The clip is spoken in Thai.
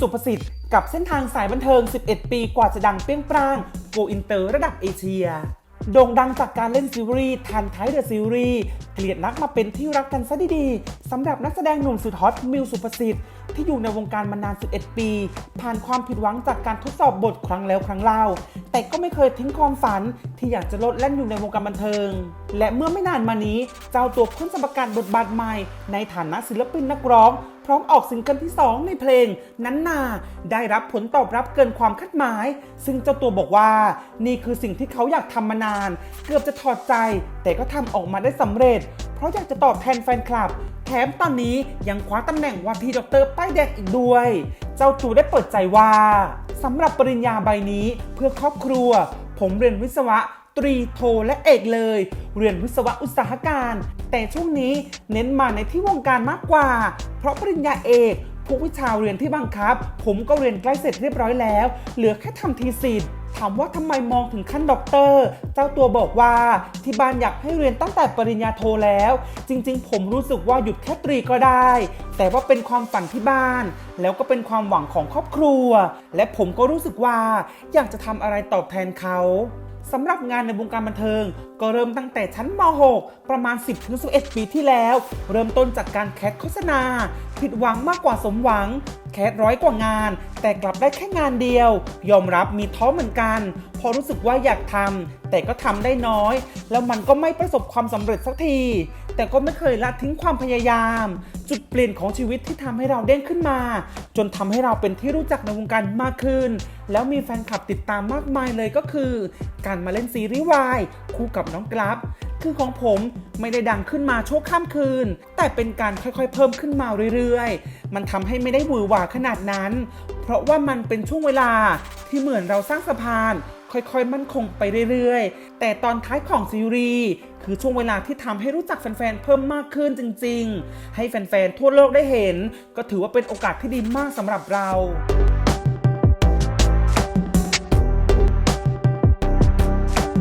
สุประสิทธิ์กับเส้นทางสายบันเทิง 11 ปีกว่าจะดังเปรี้ยงปร้างโกอินเตอร์ระดับเอเชียโด่งดังจากการเล่นซีรีส์ทันท้ายเดอะซีรีส์เกลียดนักมาเป็นที่รักกันซะดีๆสำหรับนักแสดงหนุ่มสุดฮอตมิวสุประสิทธิ์ที่อยู่ในวงการมานาน 11 ปี ผ่านความผิดหวังจากการทดสอบบทครั้งแล้วครั้งเล่า แต่ก็ไม่เคยทิ้งความฝัน ที่อยากจะลดแล่นอยู่ในวงการบันเทิง และเมื่อไม่นานมานี้ เจ้าตัวเพ้นจะประกาศบทบาทใหม่ ในฐานะศิลปินนักร้อง พร้อมออกซิงเกิลที่ 2 ในเพลง นั้นนา ได้รับผลตอบรับเกินความคาดหมาย ซึ่งเจ้าตัวบอกว่า นี่คือสิ่งที่เขาอยากทำมานาน เกือบจะถอดใจ แต่ก็ทำออกมาได้สำเร็จ เพราะอยากจะตอบแทนแฟนคลับ แถมตอนนี้ยังคว้าตำแหน่งว่าที่ด็อกเตอร์ป้ายแดงอีกด้วย เจ้าตัวได้เปิดใจว่าสำหรับปริญญาใบนี้เพื่อครอบครัว ผมเรียนวิศวะตรีโทและเอกเลย เรียนวิศวะอุตสาหการ แต่ช่วงนี้เน้นมาในที่วงการมากกว่า เพราะปริญญาเอกผู้วิชาเรียนที่บังคับ ผมก็เรียนใกล้เสร็จเรียบร้อยแล้ว เหลือแค่ทำทีสิทธิ์ามว่าทำไมมองถึงขั้นด็อกเตอร์ เจ้าตัวบอกว่าที่บ้านอยากให้เรียนตั้งแต่ปริญญาโทแล้ว จริงๆ ผมรู้สึกว่าหยุดแค่ตรีก็ได้ แต่ว่าเป็นความฝันที่บ้าน แล้วก็เป็นความหวังของครอบครัว และผมก็รู้สึกว่าอยากจะทำอะไรตอบแทนเขาสำหรับงานในวงการบันเทิง ก็เริ่มตั้งแต่ชั้นม .6 ประมาณ 10-11 ปีที่แล้ว เริ่มต้นจากการแคสโฆษณา ผิดหวังมากกว่าสมหวัง แคสร้อยกว่างาน แต่กลับได้แค่งานเดียว ยอมรับมีท้อเหมือนกัน พอรู้สึกว่าอยากทำแต่ก็ทำได้น้อย แล้วมันก็ไม่ประสบความสำเร็จสักที แต่ก็ไม่เคยละทิ้งความพยายาม จุดเปลี่ยนของชีวิตที่ทำให้เราเด้งขึ้นมา จนทำให้เราเป็นที่รู้จักในวงการมากขึ้น แล้วมีแฟนคลับติดตามมากมายเลยก็คือ การมาเล่นซีรีส์วายคู่กับน้องกราฟ คือของผมไม่ได้ดังขึ้นมาชั่วข้ามคืน แต่เป็นการค่อยๆ เพิ่มขึ้นมาเรื่อยๆ มันทำให้ไม่ได้หวือหวาขนาดนั้น เพราะว่ามันเป็นช่วงเวลาที่เหมือนเราสร้างสะพาน ค่อยๆ มั่นคงไปเรื่อยๆ แต่ตอนท้ายของซีรีส์คือช่วงเวลาที่ทำให้รู้จักแฟนๆ เพิ่มมากขึ้นจริงๆ ให้แฟนๆ ทั่วโลกได้เห็น ก็ถือว่าเป็นโอกาสที่ดีมากสำหรับเรา